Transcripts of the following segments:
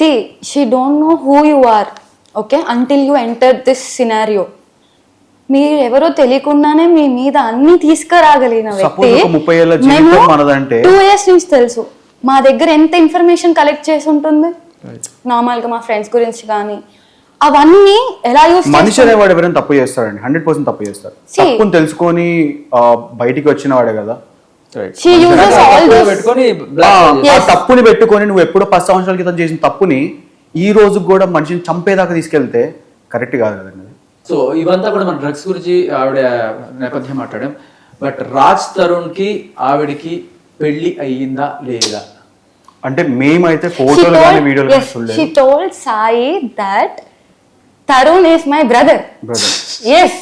See, she don't know who you are, okay, until you enter this scenario. మీరు ఎవరో తెలియకుండానే మీ మీద అన్ని తీసుకురాగలిగిన వ్యక్తి ఒక 30 ఏళ్ళ జీవితం మనదంటే- టూ ఇయర్స్ నుంచి తెలుసు. మా దగ్గర ఎంత ఇన్ఫర్మేషన్ కలెక్ట్ చేసి ఉంటుంది? నార్మల్గా మా ఫ్రెండ్స్ గురించి కానీ అవన్నీ ఎలా యూస్ మనిషి అనేవాడు ఎవరైనా తప్పు చేస్తాడండి. హండ్రెడ్ పర్సెంట్ తప్పు చేస్తారు. తప్పుని తెలుసుకొని బయటికి వచ్చిన వాడే కదా. Yes. తప్పుని పెట్టుకొని నువ్వు ఎప్పుడో పది సంవత్సరాల క్రితం చేసిన తప్పుని ఈ రోజు కూడా మనిషిని చంపేదాకా తీసుకెళ్తే కరెక్ట్ కాదు కదండి. సో ఇవంతా కూడా మన డ్రగ్స్ గురించి ఆవిడ నేపథ్యం మాట్లాడాం బట్ రాజ్ తరుణ్కి ఆవిడకి పెళ్ళి అయ్యిందా లేదా అంటే మేమైతే ఫోటోలు కానీ వీడియోలు told Sai that Tarun is my brother. Brother Yes.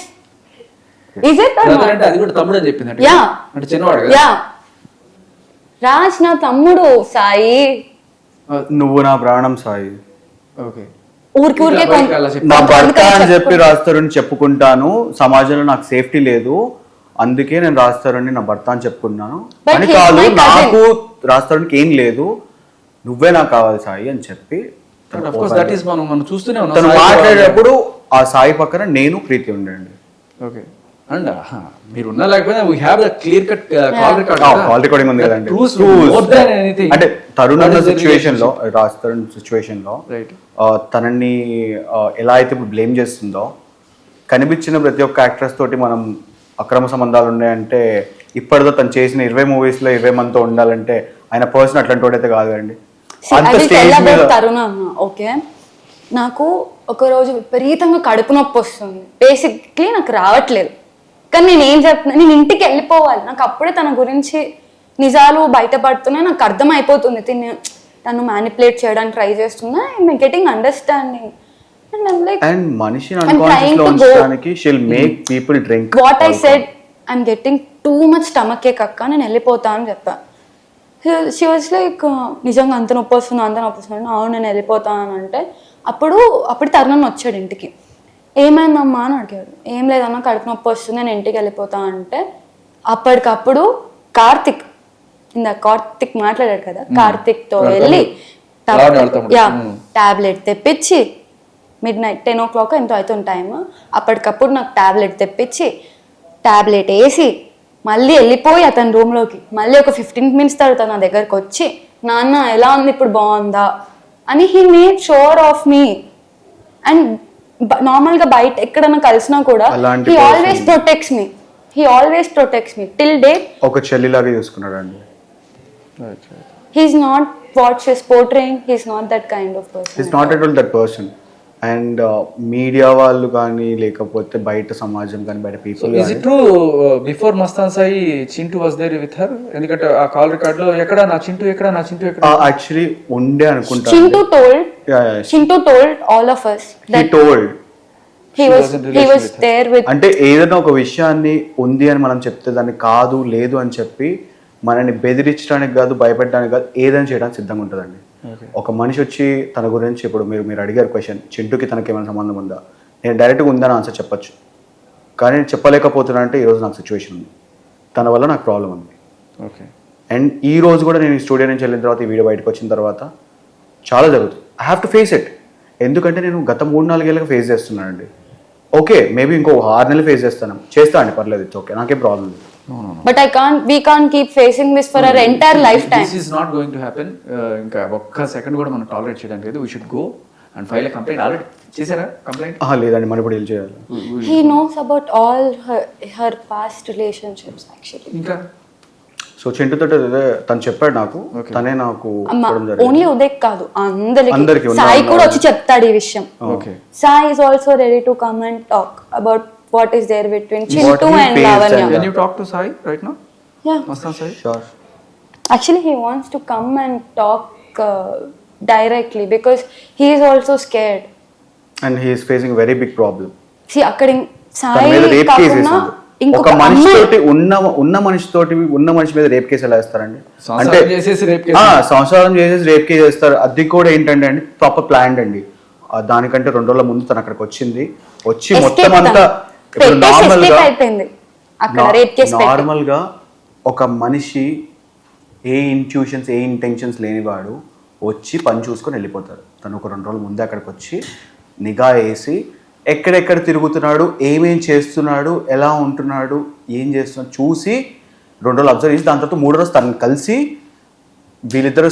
Is it or Brother not? అంటే అది కూడా తమ్ముడు అని చెప్పింది Yeah. అంటే చిన్నవాడు కదా. యా రాజ్ నా తమ్ముడు సాయి. నువ్వు నా ప్రాణం సాయి. ఓకే ఊరికి ఊరికే నా భర్త అని చెప్పి రాస్తారని చెప్పుకుంటాను. సమాజంలో నాకు సేఫ్టీ లేదు. అందుకే నేను రాస్తారని నా భర్త అని చెప్పుకున్నాను. అని కాదు. నాకు రాస్తారనికి ఏం లేదు. నువ్వే నాకు కావాలి సాయి అని చెప్పి తను అఫ్ కోర్స్ దట్ ఈస్ మనం మనం చూస్తూనే ఉన్నాం. తను సాయి మాట్లాడేటప్పుడు ఆ సాయి పక్కన నేను ప్రీతి ఉండండి. ఓకే అండ్ మీరు ఉన్నా లేకపోయినా we have the clear cut call record call recording ఉంది కదండి. Proves. మోర్ దాన్ ఎనీథింగ్ అంటే తరుణ్ అన్న సిచ్యువేషన్లో రాజ్ తరుణ్ సిచ్యువేషన్లో రైట్ తనని ఎలా అయితే ఇప్పుడు బ్లేమ్ చేస్తుందో కనిపించిన ప్రతి ఒక్క యాక్ట్రెస్ తోటి మనం అక్రమ సంబంధాలు ఉన్నాయంటే ఇప్పటిదో తను చేసిన ఇరవై మూవీస్లో ఇరవై మందితో ఉండాలంటే ఆయన పర్సన్ అట్లాంటి వాడైతే తరుణ అన్న ఓకే? నాకు ఒక రోజు విపరీతంగా కడుపు నొప్పి వస్తుంది. బేసిక్లీ నాకు రావట్లేదు. కానీ నేను ఏం చెప్తున్నా? నేను ఇంటికి వెళ్ళిపోవాలి. నాకు అప్పుడే తన గురించి నిజాలు బయటపడుతున్నాయి. నాకు అర్థం అయిపోతుంది తిని తను మ్యానిపులేట్ చేయడానికి ట్రై చేస్తున్నా I getting understanding and I'm like and మనిషిని అన్కాన్షియస్లో ఉంచడానికి she'll make people drink what I said I'm getting too much stomach ache అక్క. నేను వెళ్ళిపోతా అని చెప్పా. షీ వాజ్ లైక్ నిజంగా అంత నొప్పి వస్తుంది? అంత నొప్పి వస్తుంది? అవును నేను వెళ్ళిపోతా అని అంటే అప్పుడు అప్పుడు తరుణ్ వచ్చాడు ఇంటికి. ఏమైందమ్మా అని అడిగాడు. ఏం లేదన్నా కడుపు నొప్పి వస్తుంది నేను ఇంటికి వెళ్ళిపోతా అంటే అప్పటికప్పుడు కార్తిక్ ఇందా కార్తిక్ మాట్లాడాడు కదా కార్తిక్తో వెళ్ళి. యా. టాబ్లెట్ తెప్పించి midnight ten o'clock ఎంతో అవుతుంది టైం అప్పటికప్పుడు నాకు టాబ్లెట్ తెప్పించి టాబ్లెట్ వేసి మళ్ళీ వెళ్ళిపోయి అతని రూమ్లోకి మళ్ళీ ఒక ఫిఫ్టీన్ మినిట్స్ తర్వాత నా దగ్గరకు వచ్చి నాన్న ఎలా ఉంది? ఇప్పుడు బాగుందా? అని he made sure of me and నార్మల్గా బయట ఎక్కడైనా కలిసినా కూడా he. Always protects me he always protects me till day ఒక చెల్లిలాగా చూసుకున్నాడు అండి he's not what she's portraying he's not that kind of person it's not at all that person and media uh, వాళ్ళు కానీ లేకపోతే బయట సమాజం కానీ బయట people is it true before Mastan Sai Chintu was there with her ఎందుకంటే ఆ call రికార్డ్లో ఎక్కడ నా చింటూ ఎక్కడ నా చింటూ ఎక్కడ? యాక్చువల్లీ ఉండే అనుకుంటా Chintu told Yeah, yeah. Chintu told all of us with అంటే ఏదైనా ఒక విషయాన్ని ఉంది అని మనం చెప్తే దాన్ని కాదు లేదు అని చెప్పి మనని బెదిరించడానికి కాదు భయపెట్టడానికి కాదు ఏదైనా చేయడానికి సిద్ధంగా ఉంటుందండి. ఒక మనిషి వచ్చి తన గురించి ఇప్పుడు మీరు మీరు అడిగారు క్వశ్చన్ చింటూకి తనకి ఏమైనా సంబంధం ఉందా? నేను డైరెక్ట్గా ఉందని ఆన్సర్ చెప్పొచ్చు. కానీ నేను చెప్పలేకపోతున్నా అంటే ఈరోజు నాకు సిచ్యువేషన్ ఉంది. తన వల్ల నాకు ప్రాబ్లం ఉంది. ఓకే అండ్ ఈ రోజు కూడా నేను స్టూడియో నుంచి వెళ్ళిన తర్వాత ఈ వీడియో బయటకు వచ్చిన తర్వాత చాలా జరుగుతుంది. I have to face it ఎందుకంటే నేను గత మూడు నాలుగేళ్ళగా ఫేస్ చేస్తున్నానండి. ఓకే మేబీ ఇంకో ఆరు నెలలు ఫేస్ చేస్తాను. చేస్తా అండి పర్లేదు ఇట్స్ ఓకే నాకేం ప్రాబ్లం లేదు. But I can't we can't keep facing this for our entire lifetime. This is not going to happen ఇంకా ఒక్క సెకండ్ కూడా మనం టాలరేట్ చేయడానికి లేదు. We should go and file complaint already చేశారా కంప్లైంట్ ఆహా, లేదండి మనం ఇప్పుడు చేయాలి. He knows about all her her past relationships actually. ఇంకా? సో చింటుతో అదే తను చెప్పాడు నాకు. తనే నాకు. ఓన్లీ ఉదయ్ కాదు అందరికి. సాయి కూడా వచ్చి చెప్తాడు ఈ విషయం. Okay Sai is also ready to come and talk about what is there between Chintu and Lavanya. Can you talk to Sai right no Yeah. Mastan Sai Sure. Actually, he wants to come and talk uh, directly because he is also scared. And he's facing very big problem See, అక్కడ ఇం- తన సాయి మీద rape case కాకుండా వేసింది ఒక ఇంకొక మనిషి అమ్మాయి తోటి ఉన్న ఉన్న మనిషి తోటి ఉన్న మనిషి మీద రేప్ కేసు ఎలా వేస్తారండి సంసారం చేసేసి rape case. ఆ, సంసారం చేసేసి రేప్ కేసు వేస్తారు అది కూడా ఏంటంటే అండి ప్రాపర్ ప్లాన్ అండి ఆ, దానికంటే రెండు రోజుల ముందు తను అక్కడికి వచ్చింది వచ్చి escape మొత్తం అంతా తను. నార్మల్గా ఒక మనిషి ఏ ఇంట్యూషన్స్ ఏ ఇంటెన్షన్స్ లేనివాడు వచ్చి పని చూసుకొని వెళ్ళిపోతారు తను ఒక రెండు రోజుల ముందే అక్కడికి వచ్చి నిఘా వేసి ఎక్కడెక్కడ తిరుగుతున్నాడు ఏమేం చేస్తున్నాడు ఎలా ఉంటున్నాడు ఏం చేస్తున్నాడు చూసి రెండు రోజులు అబ్జర్వ్ చేసి దాని తర్వాత మూడో రోజు తనని కలిసి వీళ్ళిద్దరూ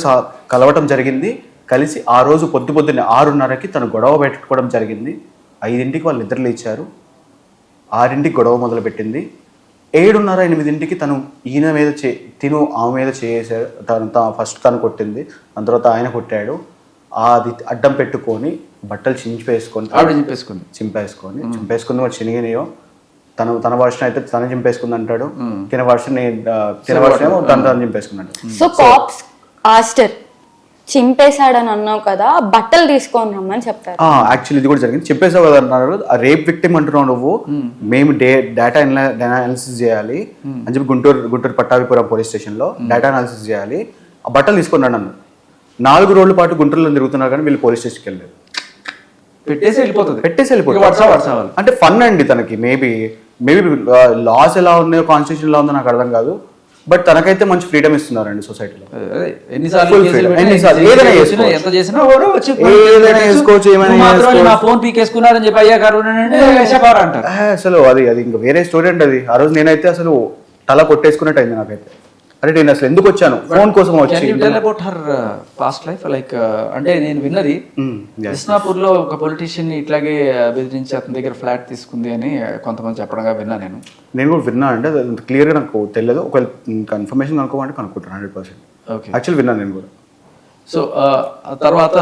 కలవటం జరిగింది. కలిసి ఆ రోజు పొద్దు పొద్దున్నే ఆరున్నరకి తను గొడవ పెట్టుకోవడం జరిగింది. ఐదింటికి వాళ్ళు నిద్ర లేచారు. ఆరింటికి గొడవ మొదలుపెట్టింది. ఏడున్నర ఎనిమిదింటికి తను ఈయన మీద చే తిను ఆమె మీద చేసారు తను తా- ఫస్ట్ తను కొట్టింది. దాని తర్వాత ఆయన కొట్టాడు. అది అడ్డం పెట్టుకొని బట్టలు చించిపేసుకొని ఆవిడ చెప్పేసుకుంది చింపేసుకొని. చింపేసుకుంది మరి చినిగినాయో తను తన వర్షన్ అయితే తన చింపేసుకుంది అంటాడు. తిన వర్షన్ తిన వర్షన్ తను తను చింపేసుకున్నాడు. సో కాప్స్ ఆస్టర్. చింపేశాడని అన్నావు కదా బట్టలు తీసుకొని రమ్మని చెప్తారు. యాక్చువల్లీ ఇది కూడా జరిగింది. చెప్పేసావు కదా అన్నారు ఆ రేప్ విక్టిమ్ అంటున్నావు నువ్వు. మేము. డే డేటా అనాలిసిస్ చేయాలి. అని చెప్పి గుంటూరు గుంటూరు పట్టాభిపురం పోలీస్ స్టేషన్లో డేటా అనాలిసిస్ చేయాలి. ఆ బట్టలు తీసుకున్నాడు నన్ను. నాలుగు రోజుల పాటు గుంటూరులో తిరుగుతున్నారు కానీ వీళ్ళు పోలీస్ స్టేషన్కి వెళ్ళారు పెట్టేసి వెళ్ళిపోతుంది. పెట్టేసి ఇక వర్షా వెళ్ళిపోతారు వర్షా వాళ్ళు. అంటే ఫన్ అండి తనకి. మేబీ మేబీ లాస్ ఎలా ఉన్నాయో కాన్స్టిట్యూషన్ ఎలా ఉందో నాకు అర్థం కాదు. బట్ తనకైతే మంచి ఫ్రీడమ్ ఇస్తున్నారండి సొసైటీలో ఎన్నిసార్లు ఎన్నిసార్లు, ఏదైనా చేసినా, చేసుకోవచ్చు. ఎంత చేసినా ఎవరో వచ్చి ఏదైనా చేసుకోవచ్చు, ఏమైనా. నా ఫోన్ పీకేసుకున్నారని చెప్పి అయ్యా అంటారు అసలు అది అది ఇంకా వేరే స్టూడెంట్ అది. ఆ రోజు నేనైతే అసలు తల కొట్టేసుకున్నట్టు అయింది నాకైతే. అరే నేను అసలు ఎందుకు వచ్చాను? ఫోన్ కోసం వచ్చి. About her past life like అంటే నేను విన్నది Mm, yes. కృష్ణాపూర్లో ఒక పొలిటీషియన్ ఇట్లాగే బెదిరించి అతని దగ్గర ఫ్లాట్ తీసుకుంది అని uh, కొంతమంది చెప్పడంగా విన్నా నేను. నేను కూడా విన్నా అంటే అది క్లియర్గా నాకు తెలియదు. ఒకవేళ కన్ఫర్మేషన్ కనుక్కోమంటే కనుక్కుంటాను హండ్రెడ్ పర్సెంట్ ఓకే యాక్చువల్ విన్నాను నేను కూడా. సో uh, తర్వాత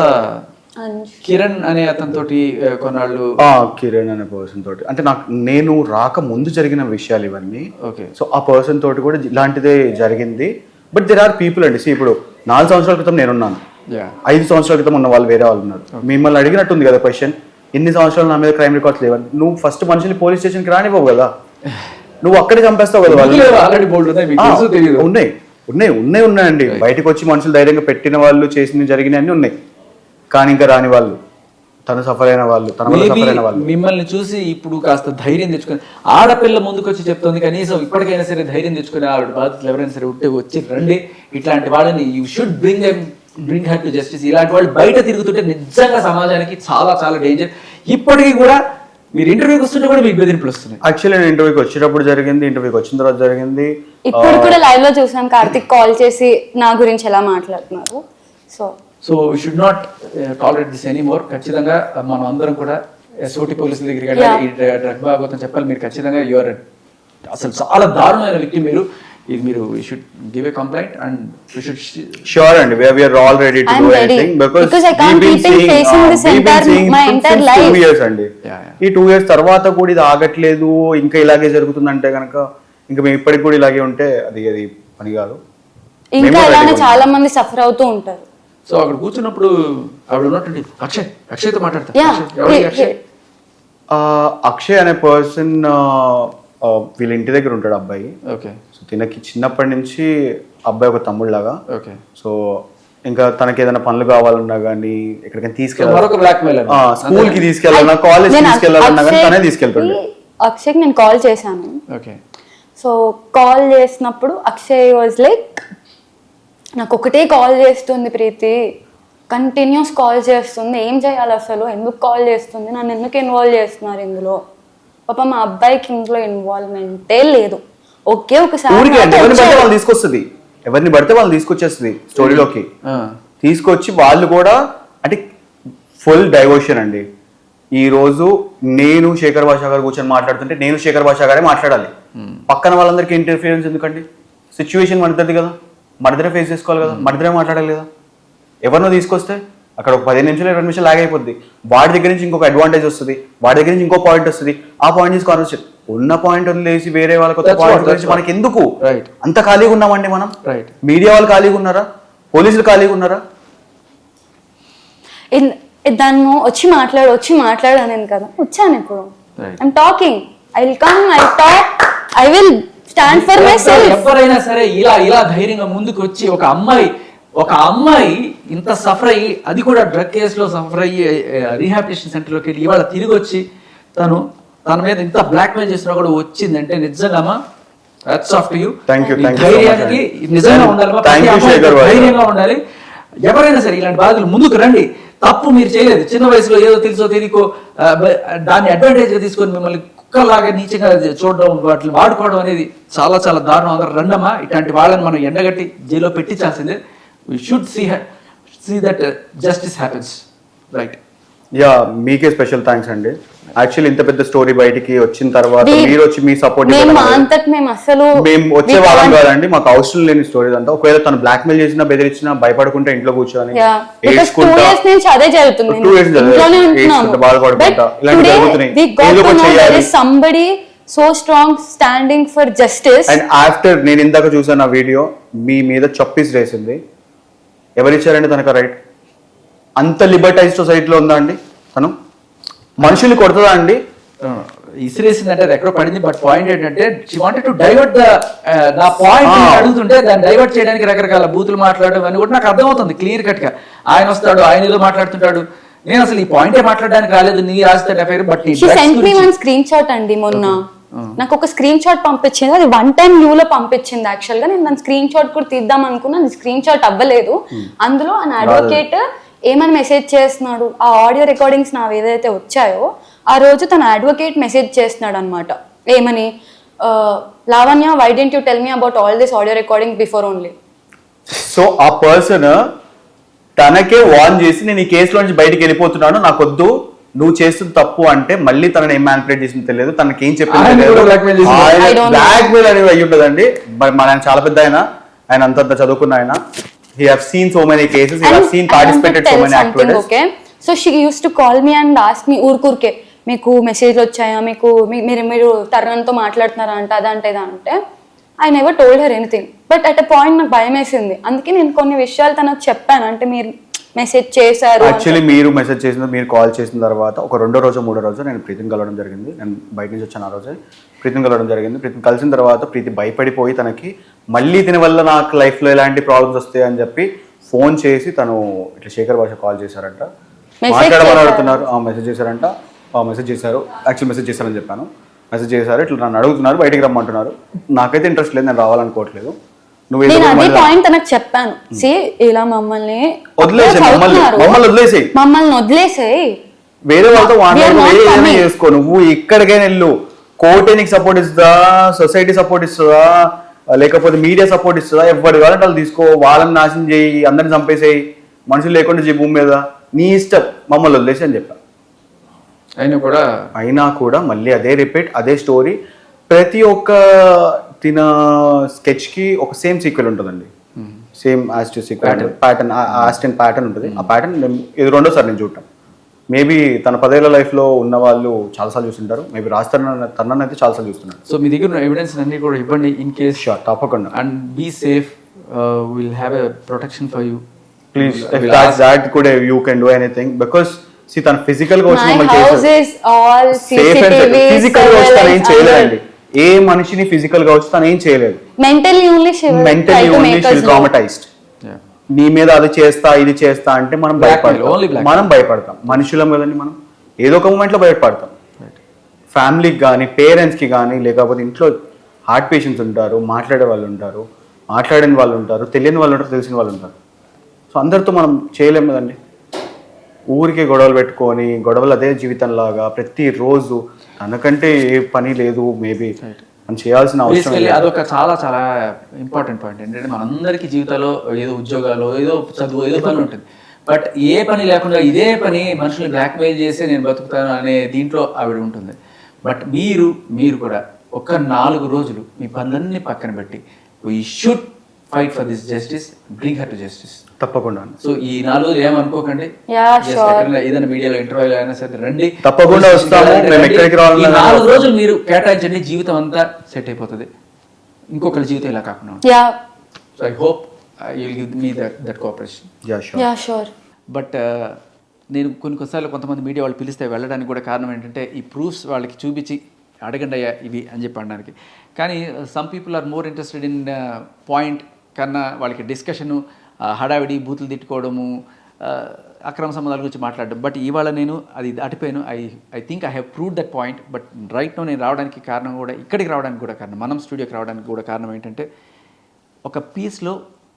కిరణ్ అనే అతనితోటి కొన్నాళ్ళు ఆ, కిరణ్ అనే పర్సన్ తోటి. అంటే నాకు నేను రాక ముందు జరిగిన విషయాలు ఇవన్నీ. ఓకే. సో ఆ పర్సన్ తోటి కూడా ఇలాంటిదే జరిగింది. బట్ దెర్ ఆర్ పీపుల్ అండి. ఇప్పుడు నాలుగు సంవత్సరాల క్రితం నేనున్నాను. యా ఐదు సంవత్సరాల క్రితం ఉన్న వాళ్ళు వేరే వాళ్ళు ఉన్నారు. మిమ్మల్ని అడిగినట్టుంది కదా క్వశ్చన్ ఎన్ని సంవత్సరాలు నా మీద క్రైమ్ రికార్డ్స్ లేవని? నువ్వు ఫస్ట్ మనుషుల్ని పోలీస్ స్టేషన్కి రానివ్వవు కదా. నువ్వు అక్కడే చంపేస్తావు కదా వాళ్ళు. ఆల్రెడీ బోల్డ్ ఉన్నాయి. ఉన్నాయి. ఉన్నాయి ఉన్నాయి ఉన్నాయండి. బయటకు వచ్చి మనుషులు ధైర్యంగా పెట్టిన వాళ్ళు చేసిన జరిగిన అన్ని ఉన్నాయి. కానీ ఇంకా రాని వాళ్ళు తను సఫర్ అయిన వాళ్ళు తన వల్ల Maybe సఫర్ అయిన వాళ్ళు. మిమ్మల్ని చూసి ఇప్పుడు కాస్త ధైర్యం తెచ్చుకొని ఆడపిల్ల ముందుకు వచ్చి చెప్తుంది కనీసం ఇప్పటికైనా సరే ధైర్యం తెచ్చుకొని ఆవిడ బాధితులు ఎవరైనా సరే ఉంటే వచ్చి రండి. ఇట్లాంటి వాళ్ళని you should bring them bring her to justice ఇలాంటి వాళ్ళు బయట తిరుగుతుంటే నిజంగా సమాజానికి చాలా చాలా డేంజర్ ఇప్పటికీ కూడా మీరు ఇంటర్వ్యూకి వస్తుంటే కూడా మీకు బెదిరింపులు వస్తున్నాయి. యాక్చువల్లీ నేను ఇంటర్వ్యూకి వచ్చేటప్పుడు జరిగింది ఇంటర్వ్యూకి వచ్చిన తర్వాత జరిగింది. ఇప్పుడు కూడా లైవ్లో చూసాను కార్తిక్ కాల్ చేసి నా గురించి ఎలా మాట్లాడుతున్నారు? So so should not tolerate this any more ఖచ్చితంగా మనం అందరం కూడా ఎస్ఓటి పోలీసుల దగ్గరికి వెళ్ళాలి. ఈ డ్రగ్ భాగవతం చెప్పాలి. మీరు ఖచ్చితంగా యువర్ అసలు చాలా దారుణమైన వ్యక్తి మీరు. ఇది మీరు should give a complaint and you should sure అండి. We are all ready to do ready. Anything because Because I can't keep in facing this entire- my entire two life. Years అండి. ఈ టూ ఇయర్స్ తర్వాత కూడా ఇది ఆగట్లేదు. ఇంకా ఇలాగే జరుగుతుందంటే కనుక ఇంకా మేము ఇప్పటికి కూడా ఇలాగే ఉంటే అది అది పని కాదు. ఇంకా ready చాలా మంది సఫర్ అవుతూ ఉంటారు. సో అక్కడ కూర్చున్నప్పుడు ఆవిడ ఉన్నట్టుండి అక్షయ్ అక్షయ్తో మాట్లాడతా. అక్షయ్, అక్షయ్? అక్షయ్ అనే పర్సన్ వీళ్ళ ఇంటి దగ్గర ఉంటాడు అబ్బాయి. ఓకే. సో తినకి చిన్నప్పటి నుంచి అబ్బాయి ఒక తమ్ముళ్ళలాగా. ఓకే. సో ఇంకా తనకి ఏదైనా పనులు కావాలన్నా కానీ ఎక్కడికైనా తీసుకెళ్ళాలి? మరొక బ్లాక్ మెయిల్ స్కూల్కి తీసుకెళ్ళాలన్నా కాలేజ్ నేను తీసుకెళ్ళాలన్నా కానీ అక్షయ్ తనే తీసుకెళ్తుండే. అక్షయ్కి నేను కాల్ చేశాను. ఓకే. సో కాల్ చేసినప్పుడు అక్షయ్ వాజ్ లైక్ నాకు ఒకటే కాల్ చేస్తుంది ప్రీతి. కంటిన్యూస్ కాల్ చేస్తుంది. ఏం చేయాలి అసలు? ఎందుకు కాల్ చేస్తుంది? నన్ను ఎందుకు ఇన్వాల్వ్ చేస్తున్నారు ఇందులో? పాప మా అబ్బాయికి ఇందులో ఇన్వాల్వ్మెంటే లేదు. ఒకే ఒకసారి తీసుకొస్తుంది. ఎవరిని పడితే వాళ్ళు తీసుకొచ్చేస్తుంది స్టోరీలోకి తీసుకొచ్చి వాళ్ళు కూడా అంటే ఫుల్ డైవర్షన్ అండి. ఈ రోజు నేను శేఖర్ భాషా గారు కూర్చొని మాట్లాడుతుంటే నేను శేఖర్ భాషా గారే మాట్లాడాలి. పక్కన వాళ్ళందరికీ ఇంటర్ఫియరెన్స్ ఎందుకండి? సిచ్యువేషన్ మనది కదా. మనిద్దరే ఫేస్ చేసుకోవాలి కదా? మనిద్దరే మాట్లాడాలి కదా? ఎవరినో తీసుకొస్తే అక్కడ ఒక పదిహేను నిమిషాలు ఇరవై నిమిషాలు లాగ్ అయిపోద్ది. వాడి దగ్గర నుంచి ఇంకొక అడ్వాంటేజ్ వస్తుంది. వాడి దగ్గర నుంచి ఇంకో పాయింట్ వస్తుంది. ఆ పాయింట్ నుంచి కాన్వర్సేషన్ ఉన్న పాయింట్ వదిలేసి వేరే వాళ్ళ కొత్త That's what, పాయింట్ గురించి మనకి ఎందుకు. అంత ఖాళీగా ఉన్నామండి మనం? రైట్ మీడియా వాళ్ళు ఖాళీగా ఉన్నారా? పోలీసులు ఖాళీగా ఉన్నారా? ఇన్- దాన్ని వచ్చి మాట్లాడు వచ్చి మాట్లాడు అనేది కదా. వచ్చాను ఇప్పుడు talking I will come I talk I will stand for myself ఎవరైనా సరే ఇలా ఇలా ధైర్యంగా ముందుకు వచ్చి ఒక అమ్మాయి ఒక అమ్మాయి ఇంత సఫర్ అయ్యి అది కూడా డ్రగ్ కేసులో సఫర్ అయ్యి రీహాబిలిటేషన్ సెంటర్లోకి వెళ్ళి ఇవాళ తిరిగి వచ్చి తను తన మీద ఇంత బ్లాక్ మెయిల్ చేసినా కూడా వచ్చిందంటే నిజంగా హ్యాట్స్ ఆఫ్ టు యూ ధైర్యానికి. నిజంగా ఉండాలి. ధైర్యంగా ఉండాలి. ఎవరైనా సరే ఇలాంటి బాధలు ముందుకు రండి. తప్పు మీరు చేయలేదు. చిన్న వయసులో ఏదో తెలుసో తెలియకో దాన్ని అడ్వాంటేజ్గా తీసుకొని మిమ్మల్ని కుక్కలాగా నీచంగా చూడడం వాటిని వాడుకోవడం అనేది చాలా చాలా దారుణం అందరూ రండమా ఇట్లాంటి వాళ్ళని మనం ఎండగట్టి జైల్లో పెట్టించాల్సిందే. We should see see that justice happens right yeah మీకే స్పెషల్ థ్యాంక్స్ అండి. యాక్చువల్లీ ఇంత పెద్ద స్టోరీ బయటికి వచ్చిన తర్వాత మీరు వచ్చి మీ సపోర్ట్ మేము అసలు మేము వచ్చే వాళ్ళం కాదండి మాకు అవసరం లేని స్టోరీ అంతా ఒకవేళ తను బ్లాక్ మెయిల్ చేసినా బెదిరించినా భయపడుకుంటే ఇంట్లో కూర్చొని అదే జరుగుతుంది. So strong standing for justice. And after నేను ఇందాక చూసాను ఆ వీడియో మీ మీద చప్పీస్ వేసింది ఎవరిచ్చారండి తనకు రైట్ అంత లిబర్టైజ్ సొసైటీలో ఉందా అండి తను? మనుషుల్ని కొడుతుందా అండి? ఇసిరేసిందంటే అది ఎక్కడో పడింది బట్ పాయింట్ ఏంటంటే she wanted to divert the నా పాయింట్. అడుగుతుంటే దాన్ని డైవర్ట్ చేయడానికి రకరకాల బూతులు మాట్లాడడం అని కూడా నాకు అర్థమవుతుంది క్లియర్ కట్గా. ఆయన వస్తాడు ఆయన ఏదో మాట్లాడుతుంటాడు. నేను అసలు ఈ పాయింటే మాట్లాడడానికి రాలేదు నీ రాస్తే affair but she sent me one screenshot అండి మొన్న. నాకు ఒక స్క్రీన్ షాట్ పంపించింది అది వన్ టైం వ్యూ లో పంపించింది యాక్చువల్గా. నేను దాని స్క్రీన్ షాట్ కూడా తీద్దాం అనుకున్నా అది స్క్రీన్ షాట్ అవ్వలేదు అందులో ఆయన అడ్వకేట్ ఏమని మెసేజ్ చేస్తున్నాడు? ఆ ఆడియో రికార్డింగ్స్ నావి ఏదైతే వచ్చాయో ఆ రోజు తన అడ్వకేట్ మెసేజ్ చేస్తున్నాడు అనమాట ఏమని Lavanya why didn't you tell me about all this audio recording before only so ఆ పర్సన్ తనకే వార్న్ చేసి నేను ఈ కేసులో నుంచి బయటికి వెళ్ళిపోతున్నాను నాకొద్దు. నువ్వు చేస్తుంది తప్పు అంటే మళ్ళీ తనని ఏం మ్యానిపులేట్ చేసింది తెలియదు. తనకి ఏం చెప్పింది. బ్లాక్ మెయిల్ అనేది అయ్యి ఉంటుందండి మరి మన ఆయన చాలా పెద్ద ఆయన. ఆయన అంతంత చదువుకున్న ఆయన. He have seen so many cases he have seen participated so many activities okay so she use to call me and ask me ఊరుకూరికే మీకు మెసేజ్లు వచ్చాయా? మీకు మీరు మీరు తరుణంతో మాట్లాడుతున్నారా అంటే అదంటే అంటే I never told her anything but at a point నాకు భయం వేసింది. అందుకే నేను కొన్ని విషయాలు తనకు చెప్పాను. అంటే మీరు మెసేజ్ చేశారు యాక్చువల్లీ మీరు మెసేజ్ చేసిన మీరు కాల్ చేసిన తర్వాత ఒక రెండో రోజు మూడో రోజు నేను ప్రీతిని కలవడం జరిగింది. నేను బయట నుంచి వచ్చాను ఆ రోజే. ప్రీతిని కలవడం జరిగింది. ప్రీతిని కలిసిన తర్వాత ప్రీతి భయపడిపోయి తనకి మళ్ళీ దీని వల్ల నాకు లైఫ్లో ఎలాంటి ప్రాబ్లమ్స్ వస్తాయి అని చెప్పి ఫోన్ చేసి తను ఇట్లా శేఖర్ భాష కాల్ చేశారంట. మాట్లాడమని ఆ మెసేజ్ చేశారంట. ఆ మెసేజ్ చేశారు. యాక్చువల్ మెసేజ్ చేశారని చెప్పాను. మెసేజ్ చేశారు. ఇట్లా నన్ను అడుగుతున్నారు బయటికి రమ్మంటున్నారు. నాకైతే ఇంట్రెస్ట్ లేదు నేను రావాలనుకోవట్లేదు. నేను అదే పాయింట్ తనకు చెప్పాను. సి ఇలా మమ్మల్ని మమ్మల్ని- చదువుతున్నారు. మమ్మల్ని వదిలేసేయ్. మమ్మల్ని వదిలేసేయి. వేరే వాళ్ళతో. చేసుకో. నువ్వు ఇక్కడికైనా వెళ్ళు. కోర్టే నీకు సపోర్ట్ ఇస్తుందా? సొసైటీ సపోర్ట్ ఇస్తుందా? లేకపోతే మీడియా సపోర్ట్ ఇస్తుందా? ఎవరు కావాలంటే వాళ్ళు తీసుకో వాళ్ళని నాశనం చేయి అందరిని చంపేసేయి మనుషులు లేకుండా చేయి భూమి మీద. నీ ఇష్టం మమ్మల్ని వదిలేసి అని చెప్పా. అయినా కూడా అయినా కూడా మళ్ళీ అదే రిపీట్ అదే స్టోరీ. ప్రతి ఒక్క తిన స్కెచ్కి ఒక సేమ్ సీక్వెల్ ఉంటుందండి. Same as the sequel. Pattern Austin pattern ఉంటుంది. ఆ ప్యాటర్న్ ఇది రెండోసారి నేను చూడటం. మేబీ తన పదేళ్ళ లైఫ్లో ఉన్న వాళ్ళు చాలాసార్లు చూస్తుంటారు. మేబీ రాజ్ తరుణ్ తరుణ్ అయితే చాలాసార్లు చూస్తున్నాడు సో మీ దగ్గర ఉన్న ఎవిడెన్స్ అన్ని కూడా ఇవ్వండి ఇన్ కేస్ షూర్ తప్పకుండా. And be safe will have a protection for you please that కూడా you can do anything because C తన ఫిజికల్గా వచ్చి మమ్మల్ని ఫిజికల్గా వచ్చి ఏం చేయలేదండి. ఏ మనిషిని ఫిజికల్గా వచ్చి తను ఏం చేయలేదు. Mentally only she mentally only traumatized నీ మీద అది చేస్తా ఇది చేస్తా అంటే మనం భయపడతాం. మనం భయపడతాం. మనుషులం కదండి మనం ఏదో ఒక మూమెంట్లో భయపడతాం. ఫ్యామిలీకి కానీ పేరెంట్స్కి కానీ లేకపోతే ఇంట్లో హార్ట్ పేషెంట్స్ ఉంటారు మాట్లాడే వాళ్ళు ఉంటారు మాట్లాడని వాళ్ళు ఉంటారు తెలియని వాళ్ళు ఉంటారు తెలిసిన వాళ్ళు ఉంటారు. సో అందరితో మనం చేయలేం కదండి. ఊరికే గొడవలు పెట్టుకొని గొడవలు అదే జీవితంలాగా ప్రతిరోజు తనకంటే ఏ పని లేదు మేబీ మనం చేయాల్సిన అవసరం. అదొక చాలా చాలా ఇంపార్టెంట్ పాయింట్ ఏంటంటే మనందరికీ జీవితంలో ఏదో ఉద్యోగాలు ఏదో చదువు ఏదో పని ఉంటుంది. బట్ ఏ పని లేకుండా ఇదే పని మనుషుల్ని బ్లాక్మెయిల్ చేసి నేను బతుకుతాను అనే దీంట్లో ఆవిడ ఉంటుంది. బట్ మీరు మీరు కూడా ఒక నాలుగు రోజులు మీ పనులన్నీ పక్కన పెట్టి we should fight for this justice bring her to justice తప్పకుండా. సో ఈ నాలుగు రోజులు ఏమనుకోకండి ఏదైనా మీడియాలో ఇంటర్వ్యూలో అయినా సరే రండి. తప్పకుండా వస్తాము. మేము ఎక్కడికి నాలుగు. రోజులు మీరు కేటాయించండి. జీవితం అంతా సెట్ అయిపోతుంది. ఇంకొకరి జీవితం ఇలా కాకుండా so I hope you give me that that cooperation but నేను కొన్ని కొన్నిసార్లు కొంతమంది మీడియా వాళ్ళు పిలిస్తే వెళ్ళడానికి కూడా కారణం ఏంటంటే ఈ ప్రూఫ్స్ వాళ్ళకి చూపించి అడగండి అయ్యా ఇవి అని చెప్పి అనడానికి. కానీ some people are more interested in point కన్నా వాళ్ళకి డిస్కషను హడావిడి బూతులు తిట్టుకోవడము అక్రమ సంబంధాల గురించి మాట్లాడడం. బట్ ఇవాళ నేను అది దాటిపోయాను. I I think I have prove that point. But right now నేను రావడానికి కారణం కూడా ఇక్కడికి రావడానికి కూడా కారణం మనం స్టూడియోకి రావడానికి కూడా కారణం ఏంటంటే ఒక పీస్లో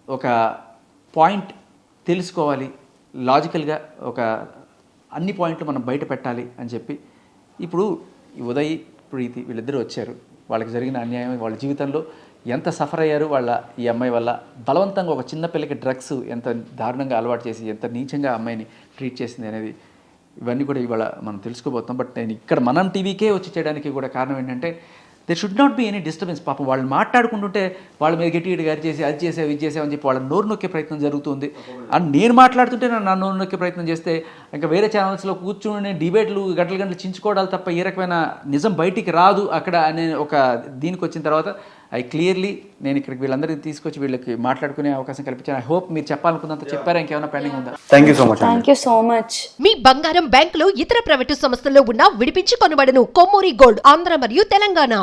ఒక పాయింట్ తెలుసుకోవాలి. లాజికల్గా ఒక అన్ని పాయింట్లు మనం బయట పెట్టాలి అని చెప్పి. ఇప్పుడు ఈ ఉదయ్ ప్రీతి వీళ్ళిద్దరూ వచ్చారు. వాళ్ళకి జరిగిన అన్యాయం వాళ్ళ జీవితంలో ఎంత సఫర్ అయ్యారు వాళ్ళ ఈ అమ్మాయి వల్ల? బలవంతంగా ఒక చిన్న పిల్లకి డ్రగ్స్ ఎంత దారుణంగా అలవాటు చేసి ఎంత నీచంగా అమ్మాయిని ట్రీట్ చేసింది అనేది ఇవన్నీ కూడా ఇవాళ మనం తెలుసుకోబోతాం బట్ నేను ఇక్కడ మనం టీవీకే వచ్చి చేయడానికి కూడా కారణం ఏంటంటే they should not be any disturbance పాపం వాళ్ళు మాట్లాడుకుంటుంటే వాళ్ళ మీద గట్టి గారి చేసి అది చేసావు ఇది చేసావు అని చెప్పి వాళ్ళ నోరు నొక్కే ప్రయత్నం జరుగుతుంది. అండ్ నేను మాట్లాడుతుంటే నన్ను నా నోరు నొక్కే ప్రయత్నం చేస్తే ఇంకా వేరే ఛానల్స్లో కూర్చుని డిబేట్లు గంటలు గంటలు చించుకోవడాలు తప్ప ఏ రకమైన నిజం బయటికి రాదు అక్కడ అనే ఒక దీనికి వచ్చిన తర్వాత ఐ క్లియర్లీ నేను ఇక్కడికి వీళ్ళందరినీ తీసుకొచ్చి వీళ్ళకి మాట్లాడుకునే అవకాశం కల్పించాను. ఐ హోప్ మీరు చెప్పాలనుకున్నంత చెప్పారా? ఇంకేమైనా పెండింగ్ ఉందా? Thank you so much thank you so much మీ బంగారం బ్యాంకులో ఇతర ప్రైవేటు సంస్థల్లో ఉన్న విడిపించి కొనబడను కొమ్మూరి గోల్డ్ ఆంధ్ర మరియు తెలంగాణ.